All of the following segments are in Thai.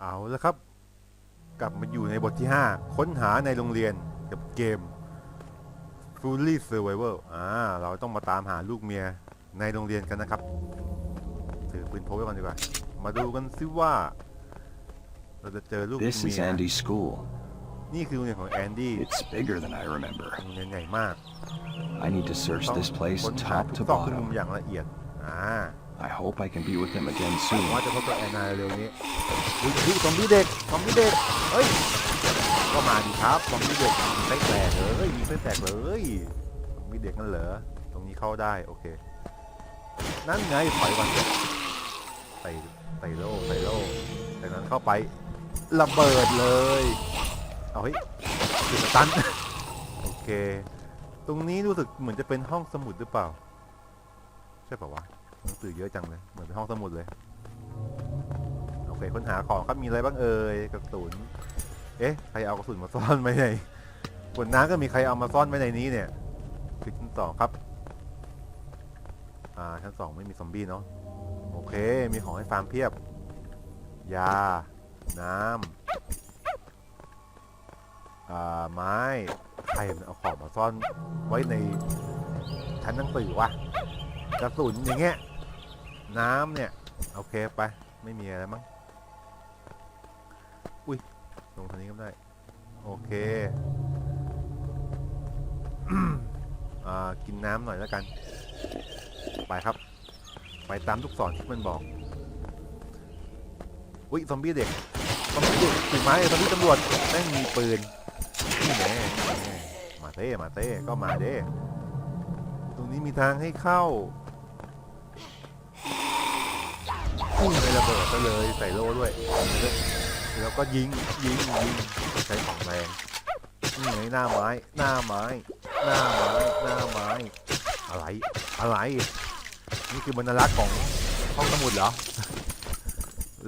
เอาแล้วครับ กลับมาอยู่ในบทที่ 5 ค้นหาในโรงเรียนกับเกม Fully Survival อ่าเราต้องมาตามหาลูกเมียในโรงเรียนกันนะครับ ถือปืนพกไว้ก่อนดีกว่า มาดูกันซิว่า เราจะเจอลูก This เมี is ย Andy's school. นี่คือโรงเรียนของแอนดี้ It's bigger than I remember. โรงเรียนใหญ่มาก I need to search ต้อง this place ค้นหา top ทุ to กซอกทุกมุม bottom. อย่างละเอียด อ่า I hope I can be with him again หวังว่าจะพบกับแอนนาเร็วนี้อุ้ยพี่ซอมบี้เด็กซอมบี้เด็กเฮ้ย ก็มาดีครับซอมบี้เด็กยิงไส้แตกเลยยิงไส้แตกเลยซอมบี้เด็กนั่นเหรอ ตรงนี้เข้าได้โอเค นั่นไงถอยก่อนใส่ใส่โล่ใส่โล่จากนั้นเข้าไประเบิดเลย เอาเฮ้ยจุดสตัน โอเค ตรงนี้รู้สึกเหมือนจะเป็นห้องสมุดหรือเปล่า ใช่ป่าวะ หนังสือเยอะจังเลย เหมือนเป็นห้องสมุดเลย โอเคค้นหาของครับมีอะไรบ้างเอ่ยกระสุน เอ๊ะใครเอากระสุนมาซ่อนไว้ในบนน้ำก็มีใครเอามาซ่อนไว้ในนี้เนี่ยคลิกชั้นสองครับ อ่าชั้นสองไม่มีซอมบี้เนาะ โอเค มีของให้ฟาร์มเพียบ ยา น้ำ อ่า ไม้ ใครมันเอาของมาซ่อนไว้ในชั้นหนังสือวะ กระสุนอย่างเงี้ย น้ำเนี่ย โอเคไป ไม่มีอะไรมั้ง อุ้ยลงทางนี้ก็ได้ โอเคอ่ากินน้ำหน่อยแล้วกัน ไปครับ ไปตามลูกศรที่มันบอก อุ้ยซอมบี้เด็กซอมบี้ด็กถือไม้ซอมบี้ตำรวจแม่งมีปืนนี่แน่นี่แน่มาเต้มาเต้ก็มาเด้ ตรงนี้มีทางให้เข้า พุ่งไประเบิดซะเลยใส่โล่ด้วย แล้วก็ยิงยิงยิงใช้ของแรงนี่ไงหน้าไม้ หน้าไม้ หน้าไม้หน้าไม้ อะไรอะไร นี่คือบรรลักษ์ของห้องสมุดเหรอ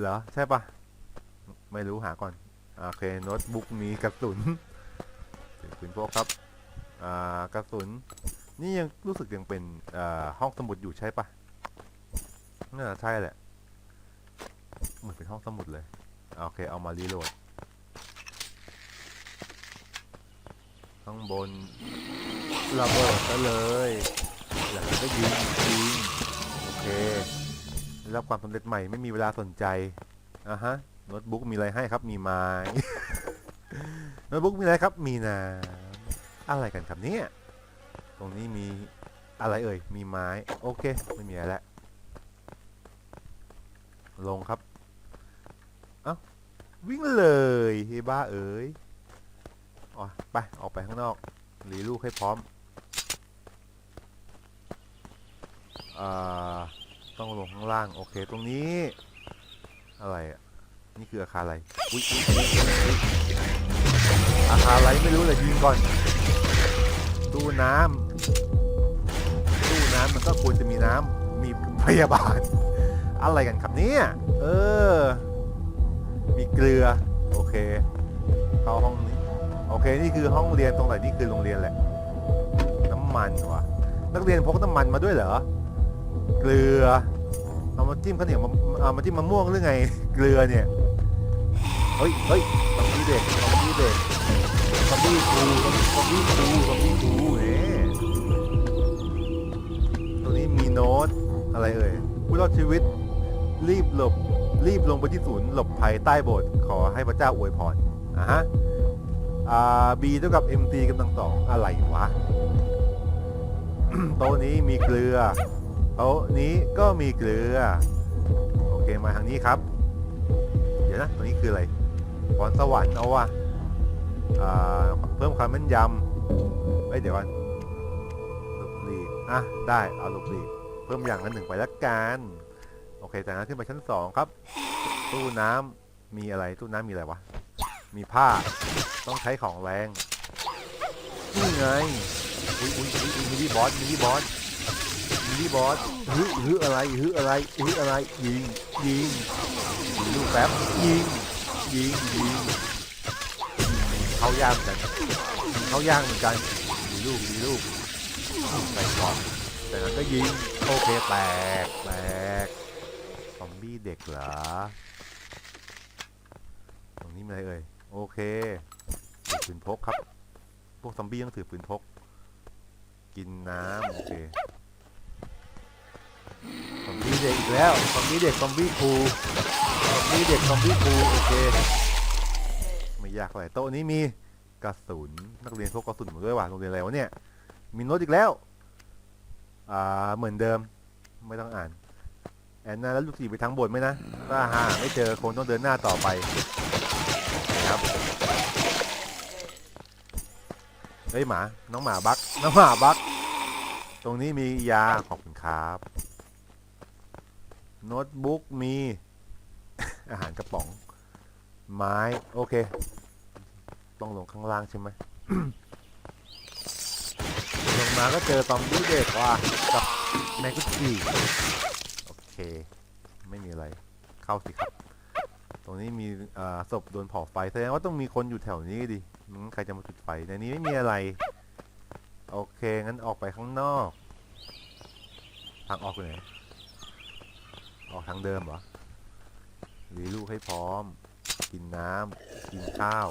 เหรอ ใช่ปะไม่รู้หาก่อน โอเคโน้ตบุ๊กมีกระสุนถือปืนพกครับอ่ากระสุน นี่ยังรู้สึกยังเป็นอ่อห้องสมุดอยู่ใช่ปะน่าใช่แหละ เหมือนเป็นห้องสมุดเลย โอเค เอามารีโหลด ข้างบนระเบิดซะเลยแล้วก็ยิงยิงโอเคได้รับความสำเร็จใหม่ไม่มีเวลาสนใจอะฮะโน้ตบุ๊กมีอะไรให้ครับ มีไม้โน้ตบุ๊กมีอะไรครับ มีน้ำอะไรกันครับเนี่ย ตรงนี้มีอะไรเอ่ย มีไม้ โอเค ไม่มีอะไรแล้วลงครับ เอ้าวิ่งเลยเฮบ้าเอ๋ยอ๋อไป ออกไปข้างนอกหลีลูกให้พร้อมอ่าต้องลงข้างล่าง โอเค ตรงนี้ อะไรอะ นี่คืออาคารอะไรอุ๊ยอุ๊ยอุ๊ยอุ๊ยอาคารอะไรไม่รู้เลยยิงก่อน ตู้น้ำตู้น้ำมันก็ควรจะมีน้ำมีพยาบาล อะไรกันครับเนี่ย เออ มีเกลือ โอเค เข้าห้องนี้ โอเค นี่คือห้องเรียนตรงไหนนี่คือโรงเรียนแหละ น้ำมันวะนักเรียนพกน้ำมันมาด้วยเหรอ เกลือ เอามาจิ้มข้าวเหนียวมาเอามาจิ้มมะม่วงหรือไง เกลือเนี่ย เฮ้ยเฮ้ยซอมบี้เด็กซอมบี้เด็กซอมบี้คูซอมบี้คูซอมบี้คูเนี่ยตรงนี้มีโน้ตอะไรเอ่ยผู้รอดชีวิต รีบหลบ รีบลงไปที่ศูนย์หลบภัยใต้โบสถ์ขอให้พระเจ้าอวยพรอะฮะอ่า B เท่ากับ MT กำลังสองอะไรวะ โต๊ะนี้มีเกลือโต๊ะนี้ก็มีเกลือ โอเคมาทางนี้ครับ เดี๋ยวนะตรงนี้คืออะไรพรสวรรค์เอาวะอ่าเพิ่มความแม่นยำเอ้ยเดี๋ยวก่อนลบหลีอะได้เอาลบหลีเพิ่มอย่างละหนึ่งไปละกัน โอเค จากนั้นขึ้นไปชั้นสองครับ ตู้น้ำมีอะไร ตู้น้ำมีอะไรวะ มีผ้า ต้องใช้ของแรงนี่ไง อุ้ยอุ้ยอุ้ยอุ้ยมินิบอสมินิบอสมินิบอสฮึฮึอะไรฮึอะไรฮึอะไร ยิง ยิงยิงลูกแป๊บ ยิง ยิง ยิง เขาย่างเหมือนกัน เขาย่างเหมือนกัน มีลูก มีลูกใส่ก่อนแต่นั้นก็ยิง โอเคแตกแตก เด็กเหรอ ตรงนี้มีอะไรเอ่ย โอเคถือปืนพกครับ พวกซอมบี้ต้องถือปืนพก กินน้ำโอเคซอมบี้เด็กอีกแล้วซอมบี้เด็กซอมบี้ครูซอมบี้เด็กซอมบี้ครูโอเค ไม่ยากเท่าไหร่โต๊ะนี้มีกระสุนนักเรียนพกกระสุนมาด้วยว่ะโรงเรียนอะไรวะเนี่ย มีโน้ตอีกแล้ว อ่าเหมือนเดิมไม่ต้องอ่าน แอนนาแล้วลูกศิษย์ไปทั้งบทไหมนะถ้าหาไม่เจอคงต้องเดินหน้าต่อไปนะครับเฮ้ยหมา น้องหมาบักน้องหมาบักตรงนี้มียาขอบคุณครับโน้ตบุ๊กมี อาหารกระป๋อง ไม้โอเค ต้องลงข้างล่างใช่ไหมลงมาก็เจอตอมบี้เด็กว่ะกับแมกุจิโอ เค ไม่มีอะไรเข้าสิครับ ตรงนี้มีศพโดนเผาไฟแสดงว่าต้องมีคนอยู่แถวนี้ดิใครจะมาจุดไฟในนี้ไม่มีอะไร โอเค งั้นออกไปข้างนอก ทางออกไปไหนออกทางเดิมเหรอรีลูกให้พร้อม กินน้ำกินข้าว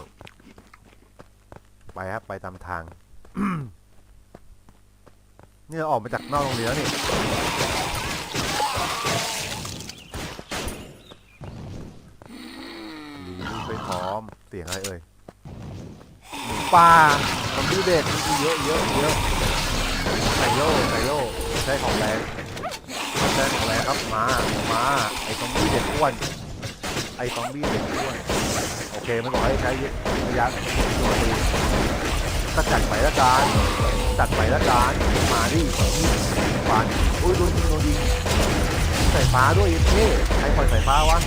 ไปครับ ไปตามทาง นี่เราออกมาจากนอกโรงเรียนแล้วนี่ ลูกไปพร้อม เสียงอะไรเอ่ยหมูป่าซอมบี้เด็กมีเยอะเยอะเยอะไซโล่ไซโล่ใช้ของแรงใช้ของแรงครับมามาไอ้ซอมบี้เด็กอ้วนไอ้ซอมบี้เด็กอ้วนโอเคไม่บอกให้ใช้ระยะตัวดูก็จัดไปละกันจัดไปละกันมาดิฟันอุ้ยโดนยิงโดนยิง สายฟ้าด้วยเท่ใครปล่อยสายฟ้าวะ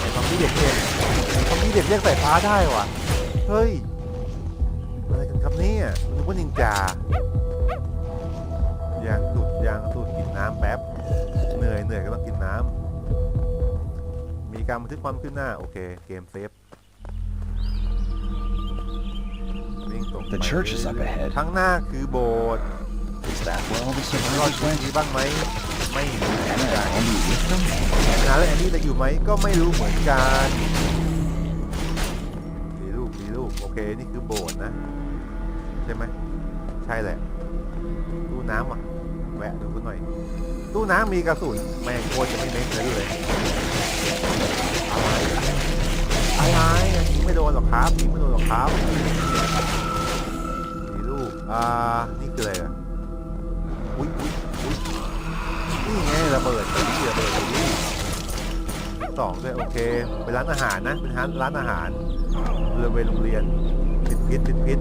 ไอ้ซอมบี้เด็กเท่ไอ้ซอมบี้เด็กเรียกสายฟ้าได้วะเฮ้ยอะไรกันครับเนี่ยนึกว่านินจายางสูดยางสูดกินน้ำแป๊บเหนื่อยเหนื่อยก็ต้องกินน้ำมีการบันทึกความขึ้นหน้าโอเคเกมเซฟวิ่งตรงไป The church is up ahead. ข้างหน้าคือโบสถ์ Is that where all the รอด survivors ชีวิต went? นี้บ้างไหม ไม่รู้เหมือนกัน and Andy with them? นาและแอนนี่จะอยู่ไหมก็ไม่รู้เหมือนกันมีลูกมีลูกโอเคนี่คือโบสถ์นะ ใช่ไหมใช่แหละตู้น้ำอะแวะดูกันหน่อย ตู้น้ำมีกระสุนแม่งโคตรจะไม่เน้นเลยเลยอะไรอะอะไรยิงไม่โดนหรอกครับยิงไม่โดนหรอกครับมีลูกอ่านี่คืออะไรอะ นี่ไงระเบิดไปนี่ระเบิดไปนี่สองด้วยโอเคเป็นร้านอาหารนะเป็นร้านร้านอาหารบริเวณโรงเรียนติดพิษติดพิษ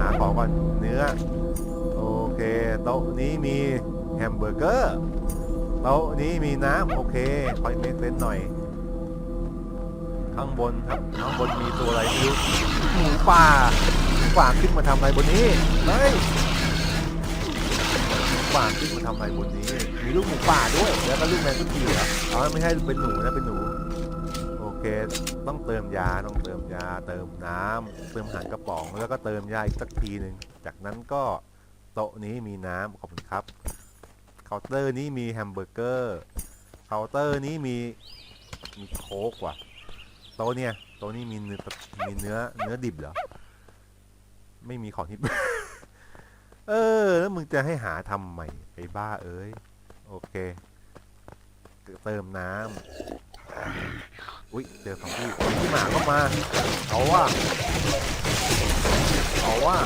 หาของก่อนเนื้อโอเคโต๊ะนี้มีแฮมเบอร์เกอร์โต๊ะนี้มีน้ำโอเคคอยเมนเซนหน่อย ข้างบนครับข้างบนมีตัวอะไรไม่รู้หมูป่าหมูป่าขึ้นมาทำอะไรบนนี้เฮ้ย ป่าขึ้นมาทำอะไรบนนี้ มีลูกหมูป่าด้วย แล้วก็ลูกแมงกุจีเหรออ๋อไม่ใช่เป็นหนูนะเป็นหนู โอเค ต้องเติมยาต้องเติมยา เติมน้ำเติมอาหารกระป๋องแล้วก็เติมยาอีกสักทีหนึ่งจากนั้นก็โต๊ะนี้มีน้ำขอบคุณครับเคาน์เตอร์นี้มีแฮมเบอร์เกอร์เคาน์เตอร์นี้มีมีโค้กว่ะโต๊ะเนี่ยโต๊ะนี้มีเนื้อมีเนื้อเนื้อดิบเหรอไม่มีของที่ เออ แล้วมึงจะให้หาทำใหม่ไอ้บ้าเอ้ย โอเค เติมน้ำอุ๊ยเจอของพี่พี่หมาเข้ามา เอาว่าเอาว่า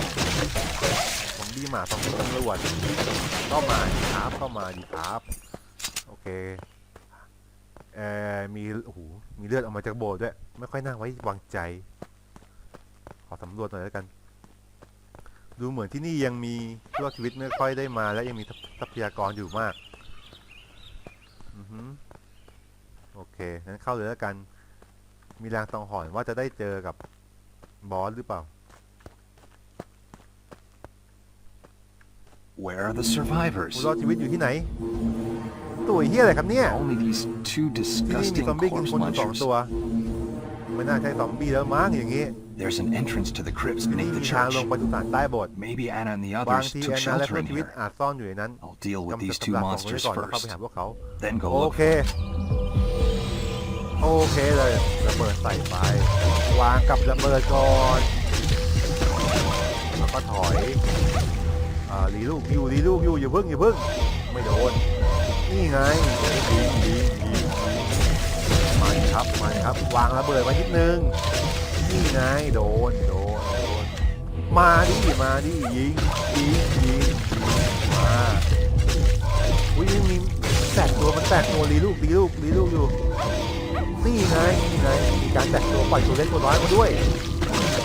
ผมดีหมาต้องตำรวจเข้ามาดีครับเข้ามาดีครับ โอเคเอ่อมีโอ้โหมีเลือดออกมาจากโบสถ์ด้วย ไม่ค่อยน่าไว้วางใจ ขอสำรวจหน่อยแล้วกัน ดูเหมือนที่นี่ยังมีผู้รอดชีวิตไม่ค่อยได้มา และยังมีทรัพยากรอยู่มาก อือฮึโอเคงั้นเข้าเลยแล้วกัน มีรางสังหรณ์ว่าจะได้เจอกับบอสหรือเปล่า Where are the ผู้ survivors? รอดชีวิตอยู่ที่ไหน ตัวเฮียอะไรครับเนี่ย Only these two ที่นี่มี disgusting ซอมบี้กิน corpse คนอยู่สอง munchers. ตัว ไม่น่าใช่ซอมบี้แล้วมั้งอย่างงี้ There's an entrance to the crypts ที่นี่ beneath มี the ทาง church. ลงไปสุสานใต้โบสถ์ Maybe Anna and the บาง others ที took แอนนาและ shelter ผู้ in ชีวิต here. อาจซ่อนอยู่ในนั้น I'll deal with กำจัด these กำ two ลังสองคนไว้ monsters ก่อนแล้วเข้าไป first. หาพวกเขา Then go โอ look เค โอเคเลยระเบิดใส่ไป วางกับระเบิดก่อนแล้วก็ถอยอ่ารีลูกอยู่รีลูกอยู่อย่าเพิ่งอย่าเพิ่งไม่โดนนี่ไงยิงยิงยิงยิงมาดิครับมาดิครับ วางระเบิดไว้นิดนึง นี่ไงโดนโดนโดนมาดิมาดิยิงยิงยิงมาอุ้ยมีแตกตัวมันแตกตัวรีลูกรีลูกรีลูกอยู่นี่ไงนี่ไงมีการแตกตัวปล่อยตัวเล็กตัวน้อยมาด้วย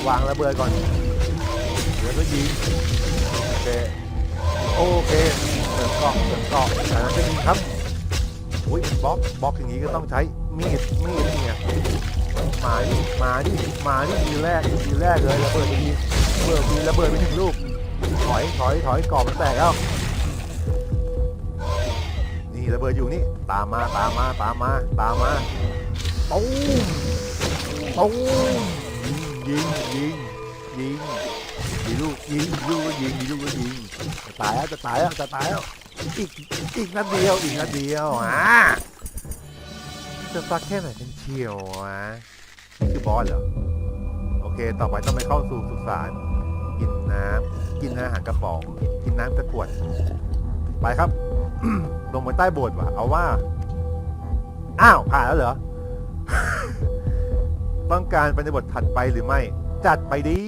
วางระเบิดก่อนแล้วก็ยิงโอเคโอเคเสริมเกาะเสริมเกาะจากนั้นก็ยิงครับอุ้ยบล็อกบล็อกอย่างนี้ก็ต้องใช้มีดมีดเนี่ไง มาดิมาดิมาดิทีแรกทีแรกเลยระเบิดไปทีระเบิดมีระเบิดไปถึงลูกถอยถอยถอยกรอบมันแตกแล้วนี่ระเบิดอยู่นี่ตามมาตามมาตามมาตามมาตูมตูมยิงยิงยิงยิงลูกยิงลูกยิงยิงลูกยิงจะตายแล้วจะตายแล้วจะตายแล้วอีกอีกนัดเดียวอีกนัดเดียวอะจะซักแค่ไหนกันเชียวอะ ชื่อบอสเหรอ โอเค ต่อไปต้องไปเข้าสู่สุสาน กินน้ำกินอาหารกระป๋อง กินน้ำกระขวด ไปครับ ลงไปใต้โบสถ์ว่ะ เอาว่า อ้าว ผ่านแล้วเหรอ ต้องการไปในบทถัดไปหรือไม่ จัดไปดี